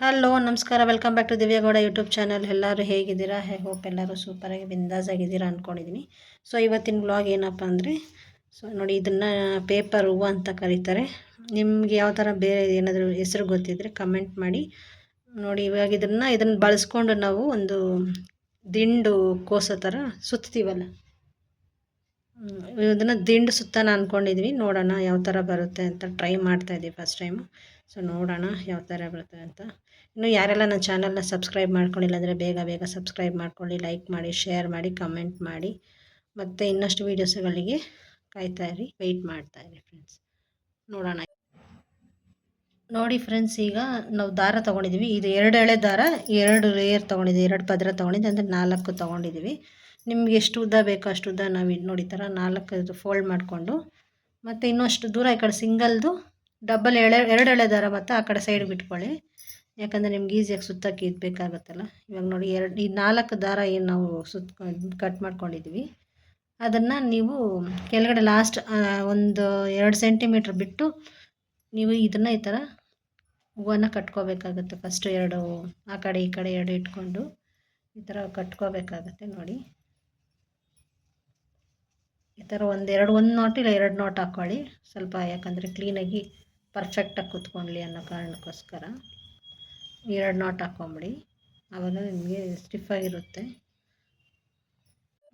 Hello ನಮಸ್ಕಾರ. Welcome back to Divyagowda YouTube channel ಎಲ್ಲರೂ ಹೇಗಿದ್ದೀರಾ? ಹೇ ಹೋಪ್ ಎಲ್ಲರೂ ಸೂಪರಾಗಿ ಬಿಂದಾಸ್ ಆಗಿದ್ದೀರಾ ಅಂದ್ಕೊಂಡಿದ್ದೀನಿ ಸೊ ಇವತ್ತಿನ ಬ್ಲಾಗ್ ಏನಪ್ಪ ಅಂದರೆ ಸೊ ನೋಡಿ, ಇದನ್ನು ಪೇಪರ್ ಹೂವು ಅಂತ ಕರೀತಾರೆ. ನಿಮ್ಗೆ ಯಾವ ಥರ ಬೇರೆ ಏನಾದರೂ ಹೆಸರು ಗೊತ್ತಿದ್ದರೆ ಕಮೆಂಟ್ ಮಾಡಿ. ನೋಡಿ, ಇವಾಗ ಇದನ್ನು ಇದನ್ನು ಬಳಸ್ಕೊಂಡು ನಾವು ಒಂದು ದಿಂಡು ಕೋಸೋ ಥರ ಸುತ್ತೀವಲ್ಲ? ಇದನ್ನು ದಿಂಡು ಸುತ್ತಾನ ಅಂದ್ಕೊಂಡಿದ್ವಿ ನೋಡೋಣ ಯಾವ ಥರ ಬರುತ್ತೆ ಅಂತ ಟ್ರೈ ಮಾಡ್ತಾಯಿದ್ವಿ ಫಸ್ಟ್ ಟೈಮು ಸೊ ನೋಡೋಣ ಯಾವ ಥರ ಬರುತ್ತೆ ಅಂತ. ಇನ್ನು ಯಾರೆಲ್ಲ ನನ್ನ ಚಾನಲ್ನ ಸಬ್ಸ್ಕ್ರೈಬ್ ಮಾಡ್ಕೊಂಡಿಲ್ಲ ಅಂದರೆ ಬೇಗ ಬೇಗ ಸಬ್ಸ್ಕ್ರೈಬ್ ಮಾಡ್ಕೊಳ್ಳಿ ಲೈಕ್ ಮಾಡಿ ಶೇರ್ ಮಾಡಿ ಕಮೆಂಟ್ ಮಾಡಿ. ಮತ್ತು ಇನ್ನಷ್ಟು ವೀಡಿಯೋಸ್ಗಳಿಗೆ ಕಾಯ್ತಾ ಇರಿ ವೆಯ್ಟ್ ಮಾಡ್ತಾ ಇರಿ ಫ್ರೆಂಡ್ಸ್ ನೋಡೋಣ. ನೋಡಿ ಫ್ರೆಂಡ್ಸ್ ಈಗ ನಾವು ದಾರ ತೊಗೊಂಡಿದ್ದೀವಿ. ಇದು ಎರಡು ಎಳೆ ದಾರ, ಎರಡು ಲೇಯರ್ ತೊಗೊಂಡಿದ್ದೀವಿ, ಎರಡು ಪದರ ತೊಗೊಂಡಿದ್ದೆ ಅಂದರೆ ನಾಲ್ಕು ತೊಗೊಂಡಿದ್ದೀವಿ. ನಿಮ್ಗೆ ಎಷ್ಟು ಉದ್ದ ಬೇಕೋ ಅಷ್ಟು ಉದ್ದ ನಾವು ಇದು ನೋಡಿ ಥರ ನಾಲ್ಕು ಫೋಲ್ಡ್ ಮಾಡಿಕೊಂಡು. ಮತ್ತು ಇನ್ನೂ ಅಷ್ಟು ದೂರ ಈ ಕಡೆ ಸಿಂಗಲ್ದು ಡಬ್ಬಲ್ ಎಳೆ, ಎರಡು ಎಳೆ ದಾರ ಮತ್ತು ಆ ಕಡೆ ಸೈಡ್ ಬಿಟ್ಕೊಳ್ಳಿ. ಯಾಕಂದರೆ ನಿಮ್ಗೆ ಈಸಿಯಾಗಿ ಸುತ್ತಕ್ಕೆ ಇದು ಬೇಕಾಗುತ್ತಲ್ಲ ಇವಾಗ ನೋಡಿ ಎರಡು, ಈ ನಾಲ್ಕು ದಾರ ಏನು ನಾವು ಸುತ್ತ ಕಟ್ ಮಾಡ್ಕೊಂಡಿದ್ದೀವಿ ಅದನ್ನು ನೀವು ಕೆಳಗಡೆ ಲಾಸ್ಟ್ ಒಂದು ಎರಡು ಸೆಂಟಿಮೀಟ್ರ್ ಬಿಟ್ಟು ನೀವು ಇದನ್ನು ಈ ಥರ ಹೂವನ್ನು ಕಟ್ಕೋಬೇಕಾಗುತ್ತೆ ಫಸ್ಟು ಎರಡು, ಆ ಕಡೆ ಈ ಕಡೆ ಎರಡು ಇಟ್ಕೊಂಡು ಈ ಥರ ಕಟ್ಕೋಬೇಕಾಗತ್ತೆ ನೋಡಿ. ಈ ಥರ ಒಂದು ಎರಡು, ಒಂದು ನೋಟ್ ಇಲ್ಲ, ಎರಡು ನೋಟ್ ಹಾಕ್ಕೊಳ್ಳಿ ಸ್ವಲ್ಪ ಯಾಕಂದರೆ ಕ್ಲೀನಾಗಿ ಪರ್ಫೆಕ್ಟಾಗಿ ಕೂತ್ಕೊಳ್ಳಿ ಅನ್ನೋ ಕಾರಣಕ್ಕೋಸ್ಕರ. ಎರಡು ನಾಟ್ ಹಾಕ್ಕೊಂಬಿಡಿ. ಆವಾಗ ನಿಮಗೆ ಸ್ಟಿಫಾಗಿರುತ್ತೆ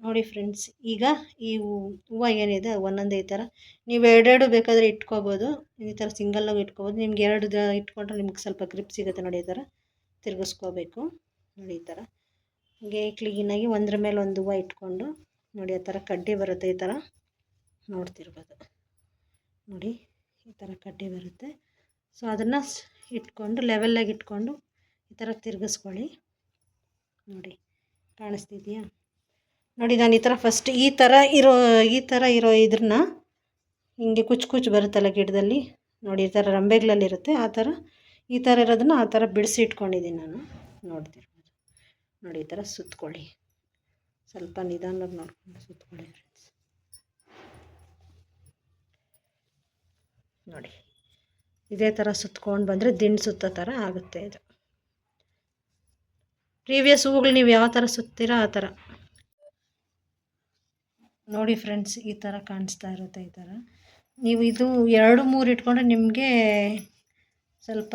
ನೋಡಿ ಫ್ರೆಂಡ್ಸ್ ಈಗ ಈ ಹೂವು ಏನಿದೆ, ಒಂದೊಂದೇ ಈ ಥರ ನೀವು ಎರಡೆರಡು ಬೇಕಾದರೆ ಇಟ್ಕೋಬೋದು. ಈ ಥರ ಸಿಂಗಲ್ಲಾಗಿ ಇಟ್ಕೋಬೋದು. ನಿಮ್ಗೆ ಎರಡು ಇಟ್ಕೊಂಡ್ರೆ ನಿಮ್ಗೆ ಸ್ವಲ್ಪ ಗ್ರಿಪ್ ಸಿಗುತ್ತೆ ನೋಡಿ ಈ ಥರ ತಿರುಗಿಸ್ಕೋಬೇಕು. ನೋಡಿ ಈ ಥರ ಹಾಗೆ ಕ್ಲೀನಾಗಿ ಒಂದ್ರ ಮೇಲೆ ಒಂದು ಹೂವು ಇಟ್ಕೊಂಡು ನೋಡಿ ಆ ಥರ ಕಡ್ಡಿ ಬರುತ್ತೆ ಈ ಥರ ನೋಡ್ತಿರ್ಬೋದು. ನೋಡಿ ಈ ಥರ ಕಡ್ಡಿ ಬರುತ್ತೆ. ಸೊ ಅದನ್ನು ಇಟ್ಕೊಂಡು ಲೆವೆಲ್ಲಾಗಿ ಇಟ್ಕೊಂಡು ಈ ಥರ ತಿರುಗಿಸ್ಕೊಳ್ಳಿ. ನೋಡಿ, ಕಾಣಿಸ್ತಿದೆಯಾ? ನೋಡಿ, ನಾನು ಈ ಥರ ಫಸ್ಟ್ ಈ ಥರ ಇರೋ, ಈ ಥರ ಇರೋ ಇದ್ರನ್ನ ಹಿಂಗೆ ಕುಚ್ಚು ಕುಚ್ಚು ಬರುತ್ತಲ್ಲ ಗಿಡದಲ್ಲಿ? ನೋಡಿ, ಈ ಥರ ರಂಬೆಗಳಲ್ಲಿರುತ್ತೆ ಆ ಥರ ಈ ಥರ ಇರೋದನ್ನ ಆ ಥರ ಬಿಡಿಸಿ ಇಟ್ಕೊಂಡಿದ್ದೀನಿ ನಾನು. ನೋಡ್ತಿರ್ಬೋದು ನೋಡಿ, ಈ ಥರ ಸುತ್ತಕೊಳ್ಳಿ ಸ್ವಲ್ಪ ನಿಧಾನವಾಗಿ ನೋಡ್ಕೊಂಡು ಸುತ್ತಕೊಳ್ಳಿ ಫ್ರೆಂಡ್ಸ್ ನೋಡಿ. ಇದೇ ಥರ ಸುತ್ಕೊಂಡು ಬಂದರೆ ದಿಂಡು ಸುತ್ತೋ ಥರ ಆಗುತ್ತೆ ಇದು. ಪ್ರೀವಿಯಸ್ ಹೂಗಳು ನೀವು ಯಾವ ಥರ ಸುತ್ತೀರೋ ಆ ಥರ ನೋಡಿ ಫ್ರೆಂಡ್ಸ್ ಈ ಥರ ಕಾಣಿಸ್ತಾ ಇರುತ್ತೆ ಈ ಥರ ನೀವು ಇದು ಎರಡು ಮೂರು ಇಟ್ಕೊಂಡ್ರೆ ನಿಮಗೆ ಸ್ವಲ್ಪ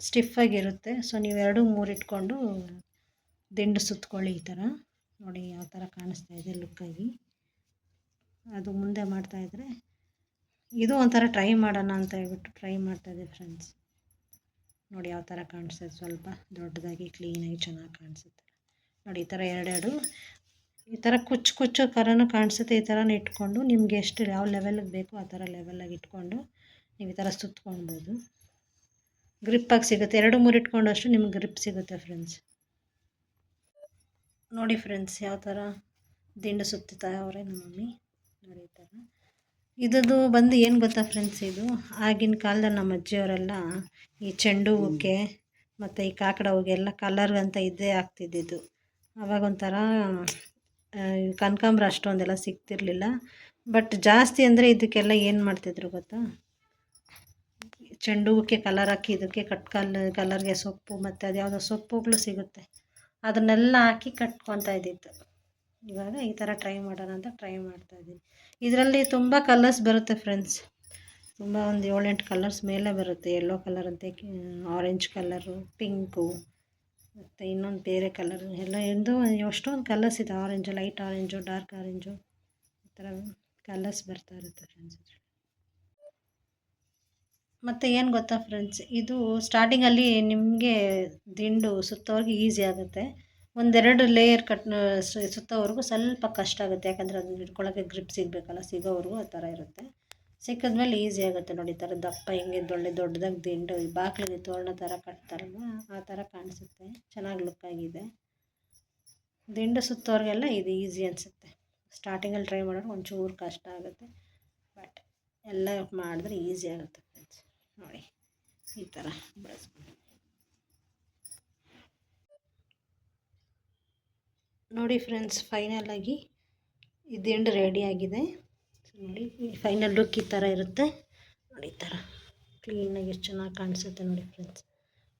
ಸ್ಟಿಫಾಗಿರುತ್ತೆ ಸೊ ನೀವು ಎರಡು ಮೂರು ಇಟ್ಕೊಂಡು ದಿಂಡು ಸುತ್ಕೊಳ್ಳಿ ಈ ಥರ ನೋಡಿ ಯಾವ ಥರ ಕಾಣಿಸ್ತಾ ಇದೆ ಲುಕ್ಕಾಗಿ ಅದು ಮುಂದೆ ಮಾಡ್ತಾಯಿದ್ರೆ ಇದು ಒಂಥರ ಟ್ರೈ ಮಾಡೋಣ ಅಂತ ಹೇಳ್ಬಿಟ್ಟು ಟ್ರೈ ಮಾಡ್ತಾಯಿದ್ದೆ ಫ್ರೆಂಡ್ಸ್ ನೋಡಿ ಯಾವ ಥರ ಕಾಣಿಸ್ತದೆ ಸ್ವಲ್ಪ ದೊಡ್ಡದಾಗಿ ಕ್ಲೀನಾಗಿ ಚೆನ್ನಾಗಿ ಕಾಣಿಸುತ್ತೆ. ನೋಡಿ ಈ ಥರ ಎರಡೆರಡು, ಈ ಥರ ಕುಚ್ಚು ಕುಚ್ಚು ಕರನೂ ಕಾಣಿಸುತ್ತೆ, ಈ ಥರನೇ ಇಟ್ಕೊಂಡು ನಿಮಗೆ ಎಷ್ಟು ಯಾವ ಲೆವೆಲ್ಗೆ ಬೇಕೋ ಆ ಥರ ಲೆವೆಲಾಗಿ ಇಟ್ಕೊಂಡು ನೀವು ಈ ಥರ ಸುತ್ಕೊಳ್ಬೋದು. ಗ್ರಿಪ್ಪಾಗಿ ಸಿಗುತ್ತೆ. ಎರಡು ಮೂರು ಇಟ್ಕೊಂಡಷ್ಟು ನಿಮ್ಗೆ ಗ್ರಿಪ್ ಸಿಗುತ್ತೆ ಫ್ರೆಂಡ್ಸ್ ನೋಡಿ ಫ್ರೆಂಡ್ಸ್ ಯಾವ ಥರ ದಿಂಡು ಸುತ್ತುತ್ತಾ ಅವರೇ ನಮ್ಮ ಮಮ್ಮಿ ನೋಡಿ ಈ ಥರ ಇದದು ಬಂದು ಏನು ಗೊತ್ತಾ ಫ್ರೆಂಡ್ಸ್ ಇದು? ಆಗಿನ ಕಾಲದಲ್ಲಿ ನಮ್ಮ ಅಜ್ಜಿಯವರೆಲ್ಲ ಈ ಚೆಂಡು ಹೂಕ್ಕೆ ಮತ್ತು ಈ ಕಾಕಡ ಹೂಗೆಲ್ಲ ಕಲರ್ ಅಂತ ಇದ್ದೇ ಆಗ್ತಿದ್ದಿದ್ದು. ಅವಾಗ ಒಂಥರ ಕನಕಾಂಬ್ರ ಅಷ್ಟೊಂದೆಲ್ಲ ಸಿಗ್ತಿರ್ಲಿಲ್ಲ. ಬಟ್ ಜಾಸ್ತಿ ಅಂದರೆ ಇದಕ್ಕೆಲ್ಲ ಏನು ಮಾಡ್ತಿದ್ರು ಗೊತ್ತಾ? ಚೆಂಡು ಹೂಕ್ಕೆ ಕಲರ್ ಹಾಕಿ ಇದಕ್ಕೆ ಕಟ್ ಕಲ್ ಕಲರ್ಗೆ ಸೊಪ್ಪು ಮತ್ತು ಅದು ಯಾವುದೋ ಸೊಪ್ಪುಗಳು ಸಿಗುತ್ತೆ. ಅದನ್ನೆಲ್ಲ ಹಾಕಿ ಕಟ್ಕೊತಾ ಇದ್ದಿತ್ತು ಇವಾಗ ಈ ಥರ ಟ್ರೈ ಮಾಡೋಣ ಅಂತ ಟ್ರೈ ಮಾಡ್ತಾಯಿದ್ದೀನಿ ಇದರಲ್ಲಿ ತುಂಬ ಕಲರ್ಸ್ ಬರುತ್ತೆ ಫ್ರೆಂಡ್ಸ್ ತುಂಬ ಒಂದು ಏಳೆಂಟು ಕಲರ್ಸ್ ಮೇಲೆ ಬರುತ್ತೆ. ಯೆಲ್ಲೋ ಕಲರ್ ಅಂತೆ ಆರೆಂಜ್ ಕಲರು ಪಿಂಕು ಮತ್ತು ಇನ್ನೊಂದು ಬೇರೆ ಕಲರ್ ಎಲ್ಲ ಎಂದು ಎಷ್ಟೊಂದು ಕಲರ್ಸ್ ಇದೆ. Orange light orange dark orange ಈ ಥರ ಕಲರ್ಸ್ ಬರ್ತಾ ಇರುತ್ತೆ ಫ್ರೆಂಡ್ಸ್ ಮತ್ತು ಏನು ಗೊತ್ತಾ ಫ್ರೆಂಡ್ಸ್ ಇದು ಸ್ಟಾರ್ಟಿಂಗಲ್ಲಿ ನಿಮಗೆ ದಿಂಡು ಸುತ್ತೋರ್ಗೆ ಈಸಿ ಆಗುತ್ತೆ. ಒಂದೆರಡು ಲೇಯರ್ ಕಟ್ ಸುತ್ತೋವರೆಗೂ ಸ್ವಲ್ಪ ಕಷ್ಟ ಆಗುತ್ತೆ. ಯಾಕಂದರೆ ಅದನ್ನ ಹಿಡ್ಕೊಳ್ಳೋಕ್ಕೆ ಗ್ರಿಪ್ ಸಿಗಬೇಕಲ್ಲ, ಸಿಗೋವರೆಗೂ ಆ ಥರ ಇರುತ್ತೆ. ಸಿಕ್ಕಿದ್ಮೇಲೆ ಈಸಿ ಆಗುತ್ತೆ ನೋಡಿ ಈ ಥರ ದಪ್ಪ ಹಿಂಗೆ ದೊಡ್ಡ ದೊಡ್ಡದಾಗಿ ದಿಂಡು ಬಾಗಿಲಿಗೆ ತೋರಣ ಥರ ಕಟ್ತಾರಲ್ಲ, ಆ ಥರ ಕಾಣಿಸುತ್ತೆ. ಚೆನ್ನಾಗಿ ಲುಕ್ ಆಗಿದೆ. ದಿಂಡು ಸುತ್ತೋರಿಗೆಲ್ಲ ಇದು ಈಸಿ ಅನಿಸುತ್ತೆ. ಸ್ಟಾರ್ಟಿಂಗಲ್ಲಿ ಟ್ರೈ ಮಾಡೋರು ಒಂಚೂರು ಕಷ್ಟ ಆಗುತ್ತೆ. ಬಟ್ ಎಲ್ಲ ಮಾಡಿದ್ರೆ ಈಸಿ ಆಗುತ್ತೆ ನೋಡಿ, ಈ ಥರ ಬಳಸ್ಕೊಂಡು. ನೋಡಿ ಫ್ರೆಂಡ್ಸ್ ಫೈನಲಾಗಿ ಈ ರೆಡಿ ರೆಡಿಯಾಗಿದೆ ನೋಡಿ ಫೈನಲ್ ಲುಕ್ ಈ ಥರ ಇರುತ್ತೆ. ನೋಡಿ, ಈ ಥರ ಕ್ಲೀನಾಗಿ ಎಷ್ಟು ಚೆನ್ನಾಗಿ ಕಾಣಿಸುತ್ತೆ ನೋಡಿ ಫ್ರೆಂಡ್ಸ್.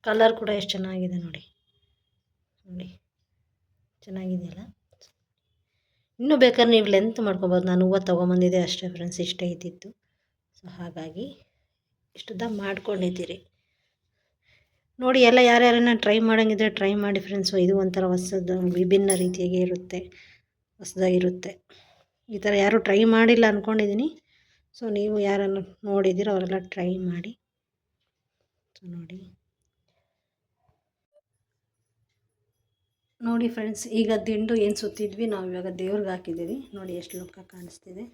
ಕಲರ್ ಕೂಡ ಎಷ್ಟು ಚೆನ್ನಾಗಿದೆ ನೋಡಿ. ನೋಡಿ, ಚೆನ್ನಾಗಿದೆಯಲ್ಲ? ಇನ್ನೂ ಬೇಕಾದ್ರೆ ನೀವು ಲೆಂತ್ ಮಾಡ್ಕೊಬೋದು. ನಾನು ಹೂವು ತೊಗೊಂಬಂದಿದ್ದೆ ಅಷ್ಟೇ ಫ್ರೆಂಡ್ಸ್, ಇಷ್ಟೇ ಇದ್ದಿತ್ತು. ಸೊ ಹಾಗಾಗಿ ಇಷ್ಟದ ಮಾಡ್ಕೊಂಡಿದ್ದೀರಿ. ನೋಡಿ ಎಲ್ಲ ಯಾರ್ಯಾರನ್ನ ಟ್ರೈ ಮಾಡೋಂಗಿದ್ರೆ ಟ್ರೈ ಮಾಡಿ ಫ್ರೆಂಡ್ಸು ಇದು ಒಂಥರ ಹೊಸದು, ವಿಭಿನ್ನ ರೀತಿಯಾಗಿ ಇರುತ್ತೆ, ಹೊಸದಾಗಿರುತ್ತೆ. ಈ ಥರ ಯಾರೂ ಟ್ರೈ ಮಾಡಿಲ್ಲ ಅಂದ್ಕೊಂಡಿದ್ದೀನಿ ಸೊ ನೀವು ಯಾರನ್ನು ನೋಡಿದ್ದೀರೋ ಅವರೆಲ್ಲ ಟ್ರೈ ಮಾಡಿ. ಸೊ ನೋಡಿ. ನೋಡಿ ಫ್ರೆಂಡ್ಸ್ ಈಗ ದಿಂಡು ಏನು ಸುತ್ತಿದ್ವಿ, ನಾವು ಇವಾಗ ದೇವ್ರಿಗೆ ಹಾಕಿದ್ದೀವಿ. ನೋಡಿ ಎಷ್ಟು ಲುಕ್ಕ ಕಾಣಿಸ್ತಿದೆ.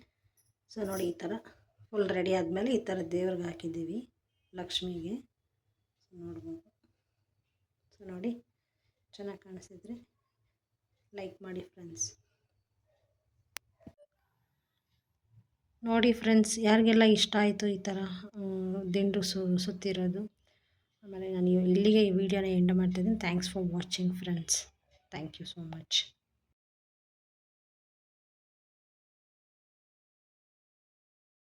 ಸೊ ನೋಡಿ ಈ ಥರ ಫುಲ್ ರೆಡಿ ಆದಮೇಲೆ ಈ ಥರ ದೇವ್ರಿಗೆ ಹಾಕಿದ್ದೀವಿ, ಲಕ್ಷ್ಮಿಗೆ. ನೋಡ್ಬೋದು. ಸೊ ನೋಡಿ ಚೆನ್ನಾಗಿ ಕಾಣಿಸಿದ್ರೆ ಲೈಕ್ ಮಾಡಿ ಫ್ರೆಂಡ್ಸ್ ನೋಡಿ ಫ್ರೆಂಡ್ಸ್ ಯಾರಿಗೆಲ್ಲ ಇಷ್ಟ ಆಯಿತು ಈ ಥರ ದಿಂಡು ಸು, ಸುತ್ತಿರೋದು? ಆಮೇಲೆ ನಾನು ಇಲ್ಲಿಗೆ ಈ ವಿಡಿಯೋನ ಎಂಡ್ ಮಾಡ್ತಿದ್ದೀನಿ. Thanks for watching friends thank you so much.